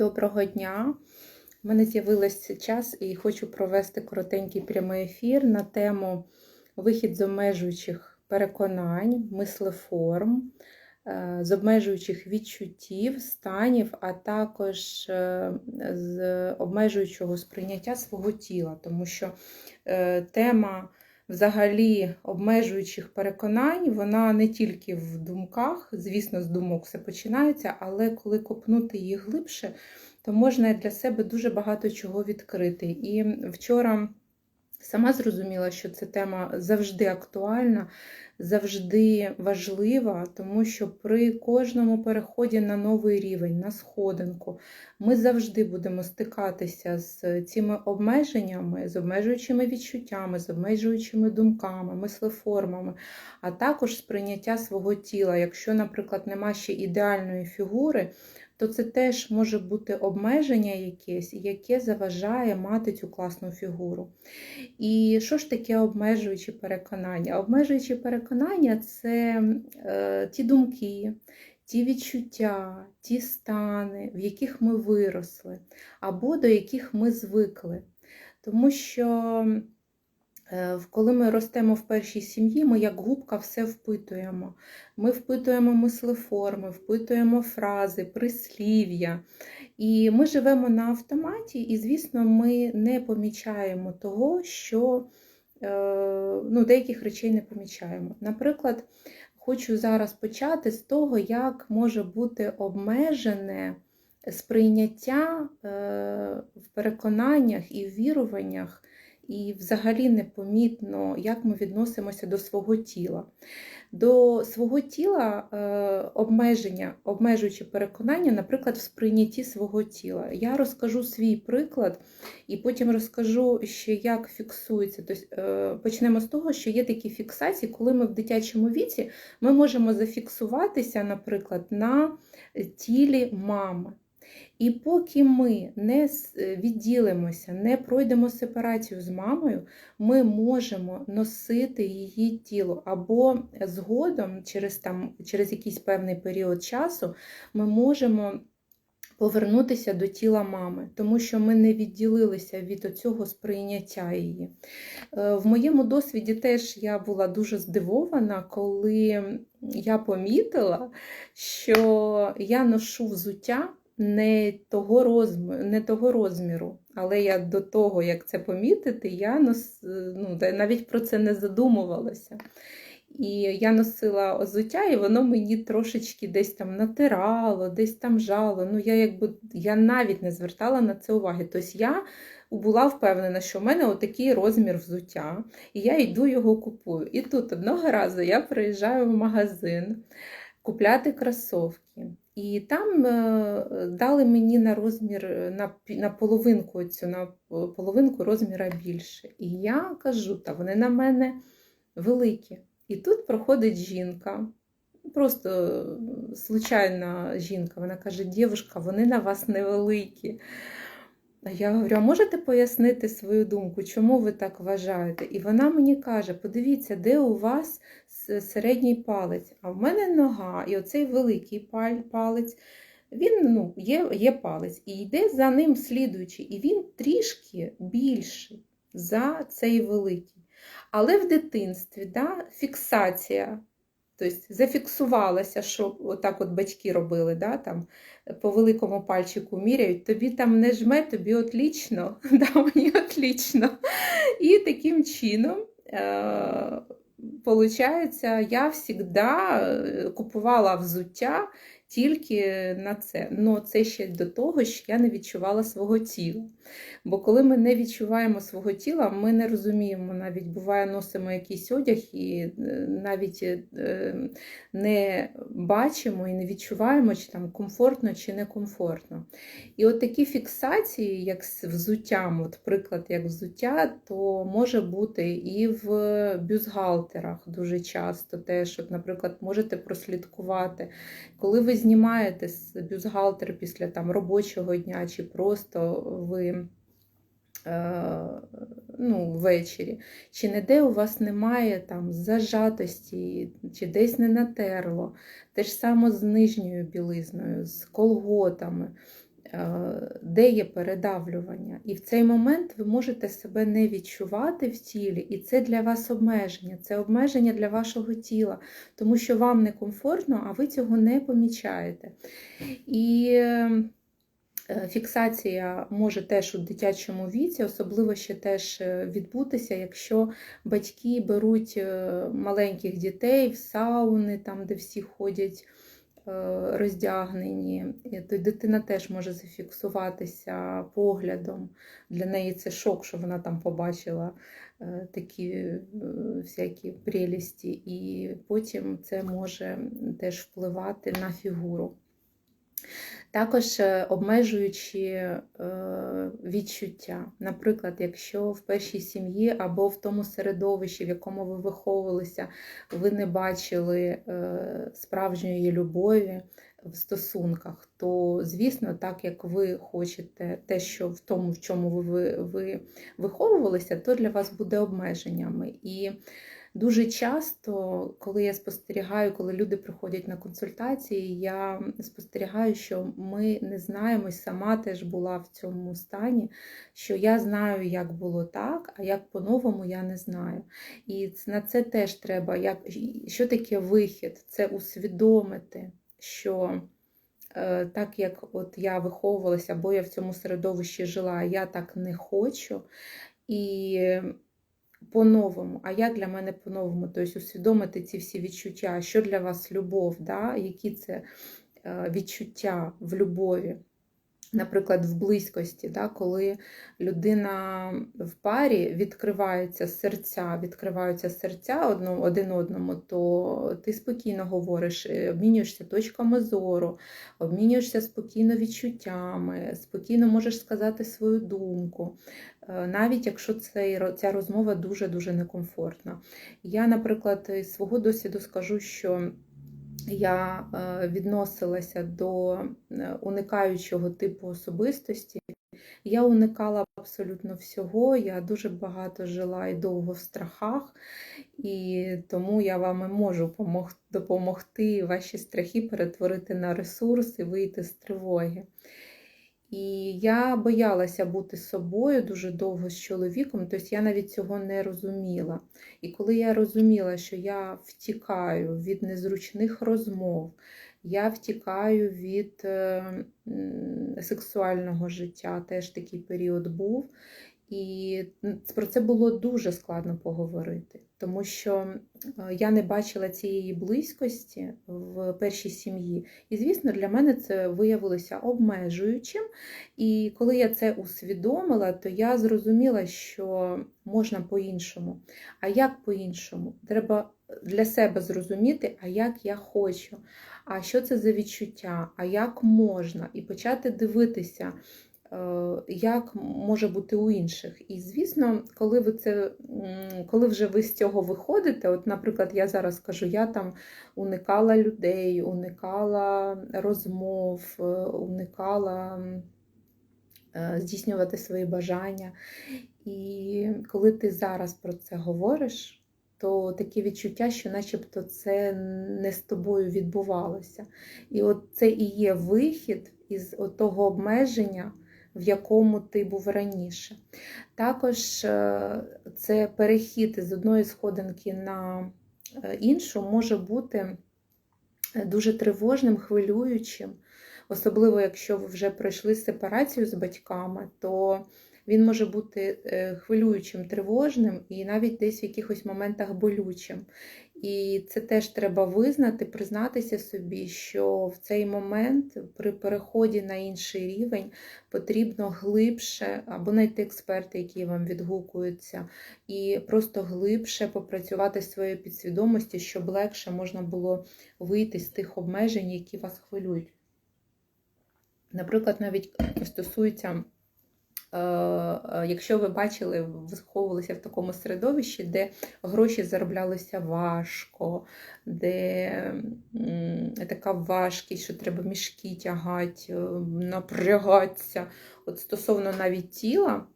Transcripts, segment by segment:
Доброго дня! У мене з'явився час і хочу провести коротенький прямий ефір на тему вихід з обмежуючих переконань, мислеформ, е, з обмежуючих відчуттів, станів, а також е, з обмежуючого сприйняття свого тіла, тому що е, тема взагалі обмежуючих переконань, вона не тільки в думках, звісно, з думок все починається, але коли копнути їх глибше, то можна для себе дуже багато чого відкрити. І вчора сама зрозуміла, що ця тема завжди актуальна, завжди важлива, тому що при кожному переході на новий рівень, на сходинку, ми завжди будемо стикатися з цими обмеженнями, з обмежуючими відчуттями, з обмежуючими думками, мислеформами, а також сприйняття свого тіла. Якщо, наприклад, нема ще ідеальної фігури, то це теж може бути обмеження якесь, яке заважає мати цю класну фігуру. І що ж таке обмежуючі переконання? Обмежуючі переконання це е, ті думки, ті відчуття, ті стани, в яких ми виросли, або до яких ми звикли. Тому що коли ми ростемо в першій сім'ї, ми як губка все впитуємо. Ми впитуємо мислеформи, впитуємо фрази, прислів'я. І ми живемо на автоматі, і, звісно, ми не помічаємо того, що е, ну, деяких речей не помічаємо. Наприклад, хочу зараз почати з того, як може бути обмежене сприйняття е, в переконаннях і в віруваннях і взагалі непомітно, як ми відносимося до свого тіла. До свого тіла е, обмеження, обмежуючи переконання, наприклад, в сприйнятті свого тіла. Я розкажу свій приклад і потім розкажу ще, як фіксується. Тобто, почнемо з того, що є такі фіксації, коли ми в дитячому віці ми можемо зафіксуватися, наприклад, на тілі мами. І поки ми не е, відділимося, не пройдемо сепарацію з мамою, ми можемо носити її тіло. Або згодом, через, там, через якийсь певний період часу, ми можемо. Повернутися до тіла мами, тому що ми не відділилися від цього сприйняття її. Е, в моєму досвіді теж я була дуже здивована, коли я помітила, що я ношу взуття не того розміру, не того розміру. Але я до того, як це помітити, я нос, ну, навіть про це не задумувалася. І я носила озуття, і воно мені трошечки десь там натирало, десь там жало. Ну, Я якби, я навіть не звертала на це уваги. Тобто я була впевнена, що в мене отакий розмір взуття, і я йду його купую. І тут одного разу я приїжджаю в магазин купляти кросовки. І там е, дали мені на розмір, е, на на половинку цю, на половинку розміра більше. І я кажу, та вони на мене великі. І тут проходить жінка, просто случайна жінка, вона каже, дівушка, вони на вас невеликі. Я говорю, а можете пояснити свою думку, чому ви так вважаєте? І вона мені каже: подивіться, де у вас середній палець, а в мене нога, і оцей великий палець, він ну, є є палець, і йде за ним слідуючий, і він трішки більший за цей великий. Але в дитинстві да, фіксація Тобто зафіксувалася, що отак от батьки робили, да, там, по великому пальчику міряють, тобі там не жме, тобі отлічно, да, мені отлічно. І таким чином, е, я завжди е, купувала взуття тільки на це. Ну, це ще до того, що я не відчувала свого тіла. Бо коли ми не відчуваємо свого тіла, ми не розуміємо, навіть буває, носимо якийсь одяг і е, навіть е, не бачимо і не відчуваємо, чи там комфортно чи некомфортно. І от такі фіксації, як з взуттям, от приклад як взуття, то може бути і в бюзгалтерах дуже часто теж, от, наприклад, можете прослідкувати, коли ви знімаєте бюзгалтер після там робочого дня, чи просто ви ну, Ввечері, чи ніде у вас немає там зажатості, чи десь не натерло, те ж саме з нижньою білизною, з колготами. е, де є передавлювання. І в цей момент ви можете себе не відчувати в тілі, і це для вас обмеження, це обмеження для вашого тіла, тому що вам некомфортно, а ви цього не помічаєте. І е, Фіксація може теж у дитячому віці, особливо ще теж е, відбутися, якщо батьки беруть е, маленьких дітей в сауни, там, де всі ходять е, роздягнені, то дитина теж може зафіксуватися поглядом. Для неї це шок, що вона там побачила такі всякі прелісті, і потім це може теж впливати на фігуру. Також е, обмежуючи е, відчуття. Наприклад, якщо в першій сім'ї або в тому середовищі, в якому ви виховувалися, ви не бачили е, справжньої любові в стосунках, то, звісно, так як ви хочете те, що в тому, в чому ви, ви виховувалися, то для вас буде обмеженнями. І Дуже часто, коли я спостерігаю, коли люди приходять на консультації, я спостерігаю, що ми не знаємо, сама теж була в цьому стані, що я знаю, як було так, а як по-новому я не знаю. І на це теж треба, як, що таке вихід? Це усвідомити, що е, так як от я виховувалася, або я в цьому середовищі жила, я так не хочу. І по-новому. А як для мене по-новому? Тобто усвідомити ці всі відчуття, що для вас любов, да? які це е, відчуття в любові. Наприклад, в близькості, да, коли людина в парі відкриваються серця, відкриваються серця один одному, то ти спокійно говориш, е, обмінюєшся точками зору, обмінюєшся спокійно відчуттями, спокійно можеш сказати свою думку, е, навіть якщо цей, ця розмова дуже-дуже некомфортна. Я, наприклад, із свого досвіду скажу, що я е, відносилася до е, уникаючого типу особистості. Я уникала абсолютно всього, я дуже багато жила і довго в страхах, і тому я вам можу допомогти ваші страхи перетворити на ресурс і вийти з тривоги. І я боялася бути собою дуже довго з чоловіком, тобто я навіть цього не розуміла. І коли я розуміла, що я втікаю від незручних розмов, я втікаю від е, сексуального життя, теж такий період був. І про це було дуже складно поговорити, тому що е, я не бачила цієї близькості в першій сім'ї. І, звісно, для мене це виявилося обмежуючим. І коли я це усвідомила, то я зрозуміла, що можна по-іншому. А як по-іншому? Треба для себе зрозуміти, а як я хочу, а що це за відчуття, а як можна, і почати дивитися. Е, як може бути у інших. І, звісно, коли ви це, коли вже ви з цього виходите, от, наприклад, я зараз кажу, я там уникала людей, уникала розмов, е, уникала е, здійснювати свої бажання. І коли ти зараз про це говориш, то таке відчуття, що начебто це не з тобою відбувалося. І от це і є вихід із того обмеження в якому ти був раніше. Також е, це перехід з одної сходинки на е, іншу може бути е, дуже тривожним, хвилюючим. Особливо, якщо ви вже пройшли сепарацію з батьками, то він може бути хвилюючим, тривожним і навіть десь в якихось моментах болючим. І це теж треба визнати, признатися собі, що в цей момент при переході на інший рівень потрібно глибше або знайти експерти, які вам відгукуються, і просто глибше попрацювати своєю підсвідомості, щоб легше можна було вийти з тих обмежень, які вас хвилюють. Наприклад, навіть стосується. Е, е, якщо ви бачили, виховувалися в такому середовищі, де гроші зароблялися важко, де така важкість, що треба мішки тягати, е, напрягатися. От стосовно навіть тіла,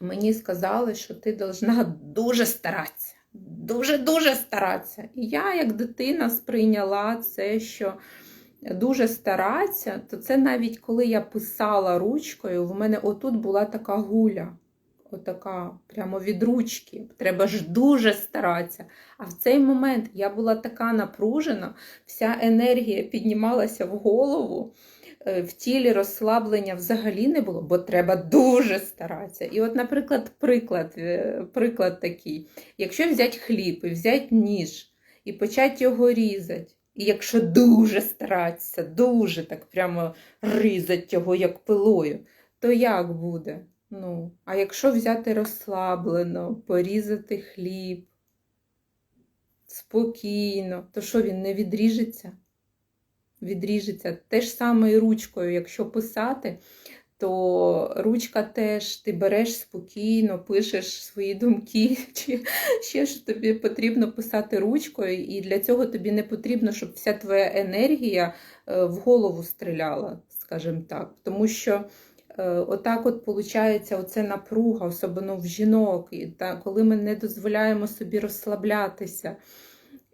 мені сказали, що ти повинна дуже старатися. Дуже-дуже старатися. І я, як дитина, сприйняла це, що дуже старатися, то це навіть коли я писала ручкою, в мене отут була така гуля. Отака, прямо від ручки. Треба ж дуже старатися. А в цей момент я була така напружена, вся енергія піднімалася в голову, е, в тілі розслаблення взагалі не було, бо треба дуже старатися. І от, наприклад, приклад, е, приклад такий: якщо взяти хліб і взяти ніж і почати його різати. І якщо дуже старатися, дуже так прямо різати його як пилою, то як буде? Ну, а якщо взяти розслаблено, порізати хліб спокійно, то що він не відріжеться? Відріжеться. Те ж саме і ручкою, якщо писати, то ручка теж ти береш спокійно, пишеш свої думки, чи ще ж тобі потрібно писати ручкою, і для цього тобі не потрібно, щоб вся твоя енергія е, в голову стріляла, скажімо так. Тому що е, отак от виходить оце напруга, особливо в жінок, і та, коли ми не дозволяємо собі розслаблятися.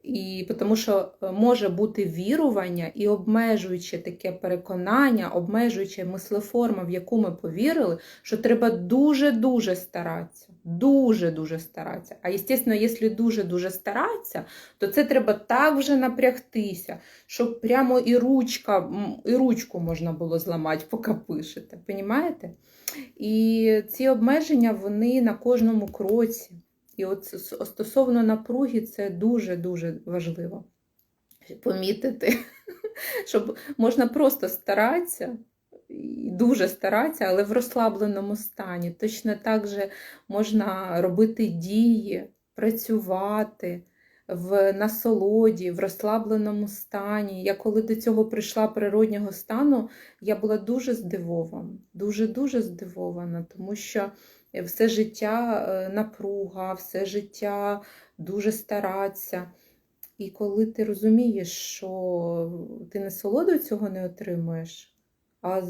І тому що е, може бути вірування і обмежуюче таке переконання, обмежуюче мислеформа, в яку ми повірили, що треба дуже-дуже старатися. Дуже-дуже старатися. А звісно, якщо дуже-дуже старатися, то це треба так вже напрягтися, щоб прямо і ручка, і ручку можна було зламати, поки пишете. Понімаєте? І ці обмеження вони на кожному кроці. І от стосовно напруги, це дуже-дуже важливо помітити, щоб можна просто старатися, дуже старатися, але в розслабленому стані. Точно так же можна робити дії, працювати в насолоді, в розслабленому стані. Я коли до цього прийшла природнього стану, я була дуже здивована, дуже-дуже здивована, тому що все життя е, напруга, все життя дуже старатися. І коли ти розумієш, що ти насолоду цього не отримуєш, а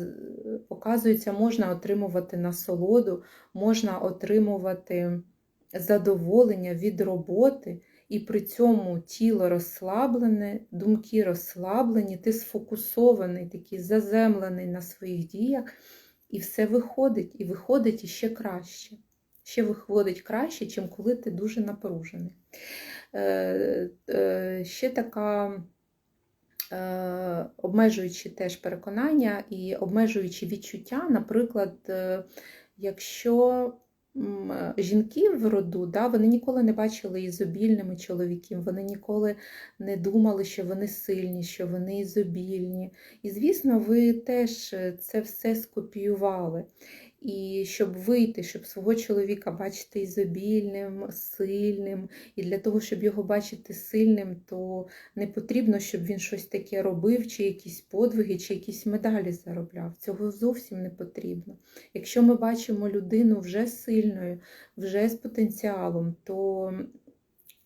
оказується, можна отримувати насолоду, можна отримувати задоволення від роботи, і при цьому тіло розслаблене, думки розслаблені, ти сфокусований, такий заземлений на своїх діях, і все виходить, і виходить іще краще. Ще виходить краще, чим коли ти дуже напружений. Е, е, Ще така е, обмежуючі теж переконання і обмежуючі відчуття, наприклад, е, якщо жінки в роду, да, вони ніколи не бачили ізобільними чоловіків, вони ніколи не думали, що вони сильні, що вони ізобільні. І, звісно, ви теж е, це все скопіювали. І щоб вийти, щоб свого чоловіка бачити ізобільним, сильним, і для того, щоб його бачити сильним, то не потрібно, щоб він щось таке робив, чи якісь подвиги, чи якісь медалі заробляв. Цього зовсім не потрібно. Якщо ми бачимо людину вже сильною, вже з потенціалом, то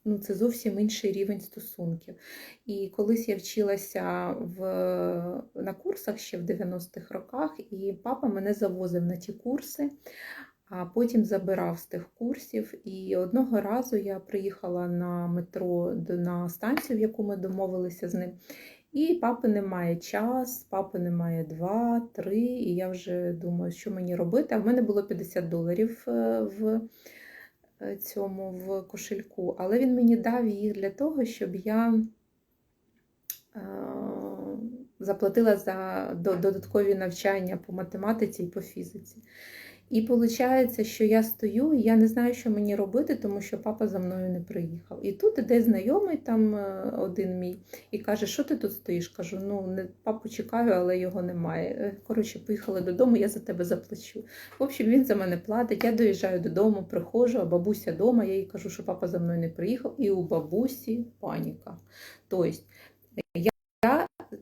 ну, це зовсім інший рівень стосунків. І колись я вчилася в, на курсах ще в 90-х роках, і папа мене завозив на ті курси, а потім забирав з тих курсів. І одного разу я приїхала на метро на станцію, в яку ми домовилися з ним. І папи немає час, папи немає два, три. І я вже думаю, що мені робити. А в мене було 50 доларів е, в цьому в кошельку, але він мені дав їх для того, щоб я е, заплатила за додаткові навчання по математиці і по фізиці. І виходить, що я стою, і я не знаю, що мені робити, тому що папа за мною не приїхав. І тут іде знайомий там е, один мій і каже, що ти тут стоїш? Кажу, ну не папу чекаю, але його немає. Е, Коротше, поїхали додому, я за тебе заплачу. В общем, він за мене платить. Я доїжджаю додому, приходжу, а бабуся вдома, я їй кажу, що папа за мною не приїхав, і у бабусі паніка. Тобто, я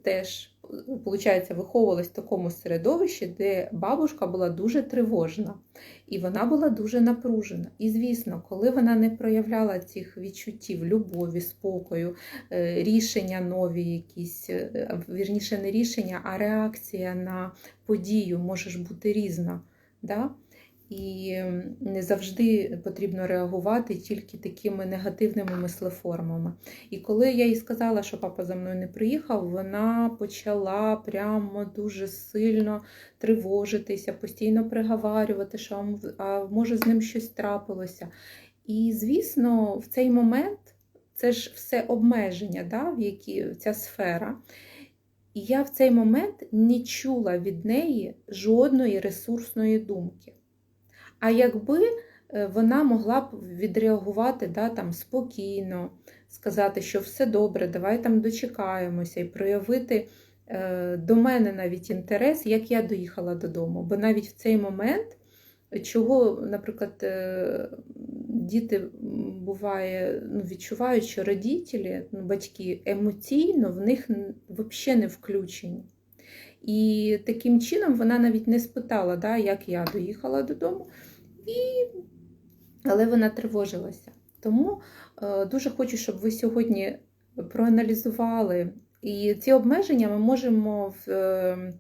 теж, виходить, виховувалась в такому середовищі, де бабушка була дуже тривожна і вона була дуже напружена. І, звісно, коли вона не проявляла цих відчуттів, любові, спокою, е, рішення нові якісь, е, вірніше, не рішення, а реакція на подію може ж бути різна. Да? І не завжди потрібно реагувати тільки такими негативними мислеформами. І коли я їй сказала, що папа за мною не приїхав, вона почала прямо дуже сильно тривожитися, постійно приговарювати, що а може з ним щось трапилося. І, звісно, в цей момент це ж все обмеження, да, в які ця сфера. І я в цей момент не чула від неї жодної ресурсної думки. А якби е, вона могла б відреагувати да, там, спокійно, сказати, що все добре, давай там дочекаємося, і проявити е, до мене навіть інтерес, як я доїхала додому. Бо навіть в цей момент, чого, наприклад, е, діти буває, ну, відчувають, що родителі, ну, батьки емоційно в них взагалі не включені. І таким чином вона навіть не спитала, да, як я доїхала додому, і... але вона тривожилася. Тому е, дуже хочу, щоб ви сьогодні проаналізували. І ці обмеження ми можемо в, е,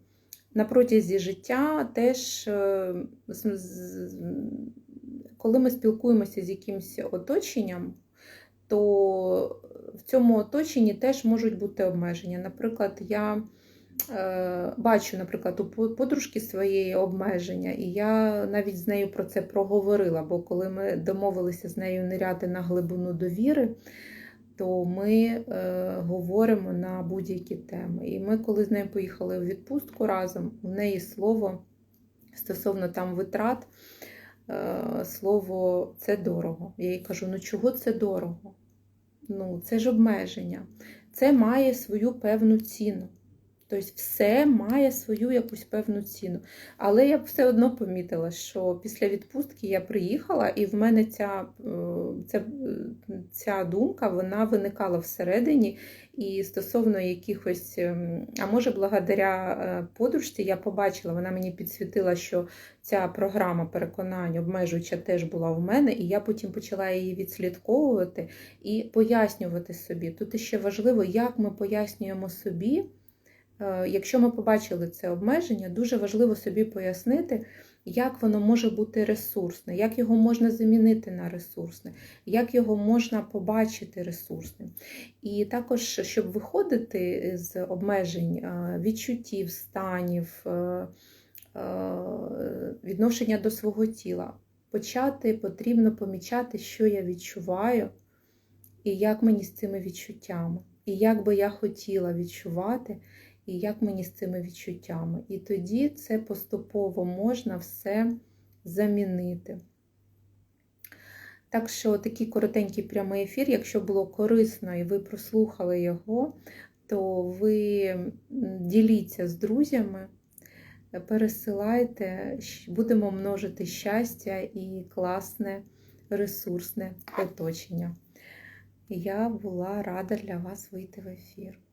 на протязі життя теж, е, коли ми спілкуємося з якимось оточенням, то в цьому оточенні теж можуть бути обмеження. Наприклад, я бачу, наприклад, у подружки своєї обмеження, і я навіть з нею про це проговорила, бо коли ми домовилися з нею ниряти на глибину довіри, то ми е, говоримо на будь-які теми. І ми, коли з нею поїхали у відпустку разом, у неї слово стосовно там витрат, е, слово це дорого. Я їй кажу: ну чого це дорого? Ну, Це ж обмеження, це має свою певну ціну. Тобто все має свою якусь певну ціну. Але я все одно помітила, що після відпустки я приїхала, і в мене ця е, ця, ця думка вона виникала всередині. І стосовно якихось, ем, а може, благодаря е, подружці, я побачила, вона мені підсвітила, що ця програма переконань обмежуюча теж була в мене, і я потім почала її відслідковувати і пояснювати собі. Тут ще важливо, як ми пояснюємо собі. Е, якщо ми побачили це обмеження, дуже важливо собі пояснити, як воно може бути ресурсне, як його можна замінити на ресурсне, як його можна побачити ресурсним. І також, щоб виходити з обмежень е, відчуттів, станів, е, відношення до свого тіла, почати потрібно помічати, що я відчуваю, і як мені з цими відчуттями, і як би я хотіла відчувати і як мені з цими відчуттями. І тоді це поступово можна все замінити. Так що такий коротенький прямий ефір, якщо було корисно і ви прослухали його, то ви діліться з друзями, пересилайте, будемо множити щастя і класне, ресурсне оточення. Я була рада для вас вийти в ефір.